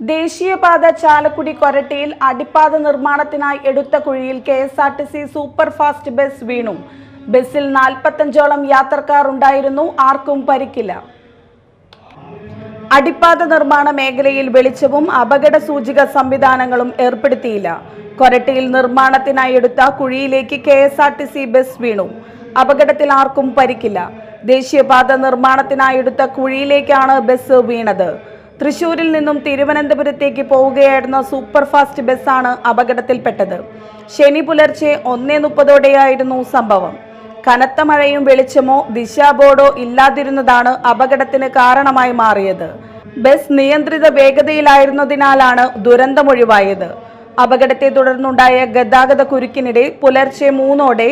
ദേശീയപാത ചാലക്കുടി കൊരട്ടിയിൽ അടിപ്പാത നിർമ്മാണത്തിനായി എടുത്ത കുഴിയിൽ K S R T C super fast bus വീണു. ബസ്സിൽ നാൽപ്പത്തഞ്ചോളം യാത്രക്കാർ ഉണ്ടായിരുന്നു ആർക്കും പരിക്കില്ല. അടിപ്പാത നിർമ്മാണ മേഖലയിൽ വെളിച്ചവും അപകട സൂചിക സംവിധാനങ്ങളും ഏർപ്പെടുത്തിയില്ല. കൊരട്ടിയിൽ നിർമ്മാണത്തിനായി എടുത്ത കുഴിയിലേക്ക് K S R T C bus വീണു. അപകടത്തിൽ ആർക്കും പരിക്കില്ല. ദേശീയപാത നിർമ്മാണത്തിനായി എടുത്ത കുഴിയിലേക്കാണ് ബസ് വീണത്. തൃശൂരിൽ നിന്നും തിരുവനന്തപുരത്തേക്ക് പോവുകയായിരുന്ന സൂപ്പർഫാസ്റ്റ് ബസ്സാണ് അപകടത്തിൽപ്പെട്ടത്. ശനി പുലർച്ചെ ഒന്നേ മുപ്പതോടെയായിരുന്നു സംഭവം. കനത്ത മഴയും വെളിച്ചമോ ദിശാബോർഡോ ഇല്ലാതിരുന്നതാണ് അപകടത്തിന് കാരണമായി മാറിയത്. ബസ് നിയന്ത്രിത വേഗതയിലായിരുന്നതിനാലാണ് ദുരന്തമൊഴിവായത് അപകടത്തെ തുടർന്നുണ്ടായ ഗതാഗത കുരുക്കിനിടെ പുലർച്ചെ മൂന്നോടെ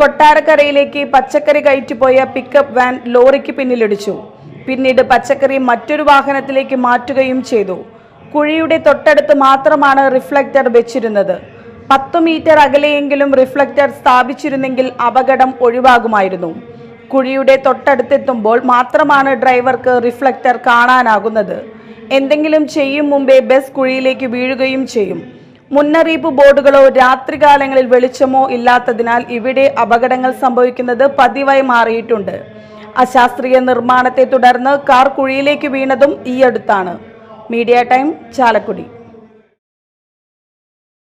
കൊട്ടാരക്കരയിലേക്ക് പച്ചക്കറി കയറ്റിപ്പോയ പിക്കപ്പ് വാൻ ലോറിക്ക് പിന്നിലിടിച്ചു. പിന്നീട് പച്ചക്കറി മറ്റൊരു വാഹനത്തിലേക്ക് മാറ്റുകയും ചെയ്തു. കുഴിയുടെ തൊട്ടടുത്ത് മാത്രമാണ് റിഫ്ലക്റ്റർ വെച്ചിരുന്നത്. പത്തു മീറ്റർ അകലെയെങ്കിലും റിഫ്ലക്റ്റർ സ്ഥാപിച്ചിരുന്നെങ്കിൽ അപകടം ഒഴിവാകുമായിരുന്നു. കുഴിയുടെ തൊട്ടടുത്തെത്തുമ്പോൾ മാത്രമാണ് ഡ്രൈവർക്ക് റിഫ്ലക്റ്റർ കാണാനാകുന്നത്. എന്തെങ്കിലും ചെയ്യും മുമ്പേ ബസ് കുഴിയിലേക്ക് വീഴുകയും ചെയ്യും. മുന്നറിയിപ്പ് ബോർഡുകളോ രാത്രികാലങ്ങളിൽ വെളിച്ചമോ ഇല്ലാത്തതിനാൽ ഇവിടെ അപകടങ്ങൾ സംഭവിക്കുന്നത് പതിവായി മാറിയിട്ടുണ്ട്. അശാസ്ത്രീയ നിർമ്മാണത്തെ തുടർന്ന് കാർ കുഴിയിലേക്ക് വീണതും ഈയടുത്താണ്. Media time Chalakudy.